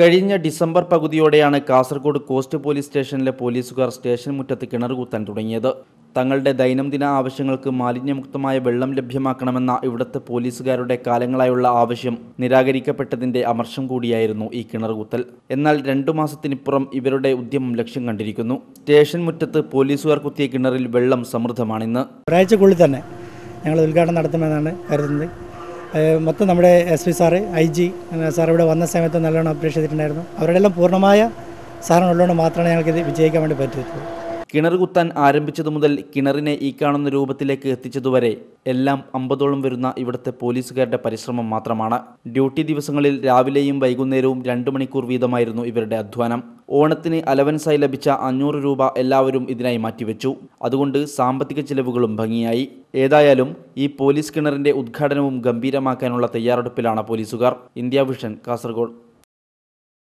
കഴിഞ്ഞ ഡിസംബർ പകുതിയോടെയാണ് Kasaragod coast police സ്റ്റേഷനിലെ പോലീസുകാർ സ്റ്റേഷൻ മുറ്റത്ത് കിണർ കുത്താൻ തുടങ്ങിയത്. തങ്ങളുടെ ദൈനംദിന ആവശ്യങ്ങൾക്ക് മാലിന്യമുക്തമായ വെള്ളം ലഭ്യമാക്കണമെന്ന ഇവിടുത്തെ പോലീസുകാരുടെ കാലങ്ങളായുള്ള ആവശ്യം നിരാകരിക്കപ്പെട്ടതിന്റെ അമർഷം കൂടിയായിരുന്നു ഈ കിണർ കുത്തൽ. എന്നാൽ രണ്ടു മാസത്തിനിപ്പുറം ഇവരുടെ ഉദ്യമം ലക്ഷ്യം കണ്ടിരിക്കുന്നു. സ്റ്റേഷൻ മുറ്റത്ത് പോലീസുകാർ കുത്തിയ കിണറിൽ വെള്ളം സമൃദ്ധമാണിന്ന്. ഒരാഴ്ചക്കുള്ളിൽ തന്നെ ഞങ്ങൾ ഉദ്ഘാടനം നടത്തുമെന്നാണ് കരുതുന്നത്. മൊത്തം നമ്മുടെ S P sir I G sir ഇവിടെ വന്ന സമയത്ത് നല്ലോണം അപ്രീഷ് ചെയ്തിട്ടുണ്ടായിരുന്നു. അവരുടെ എല്ലാം പൂർണമായ സാറിനുള്ളതുകൊണ്ട് മാത്രമാണ് ഞങ്ങൾക്ക് ഇത് വിജയിക്കാൻ വേണ്ടി പറ്റിയിട്ടുള്ളത് കിണർ കുത്താൻ ആരംഭിച്ചതു മുതൽ കിണറിനെ ഈ കാണുന്ന രൂപത്തിലേക്ക് എത്തിച്ചതുവരെ എല്ലാം അമ്പതോളം വരുന്ന ഇവിടുത്തെ പോലീസുകാരുടെ പരിശ്രമം മാത്രമാണ്. ഡ്യൂട്ടി ദിവസങ്ങളിൽ രാവിലെയും വൈകുന്നേരവും രണ്ടു മണിക്കൂർ വീതമായിരുന്നു ഇവരുടെ അധ്വാനം. ഓണത്തിന് അലവൻസായി ലഭിച്ച അഞ്ഞൂറ് രൂപ എല്ലാവരും ഇതിനായി മാറ്റിവെച്ചു. അതുകൊണ്ട് സാമ്പത്തിക ചിലവുകളും ഭംഗിയായി. ഏതായാലും ഈ പോലീസ് കിണറിന്റെ ഉദ്ഘാടനവും ഗംഭീരമാക്കാനുള്ള തയ്യാറെടുപ്പിലാണ് പോലീസുകാർ. India Vision Kasaragod.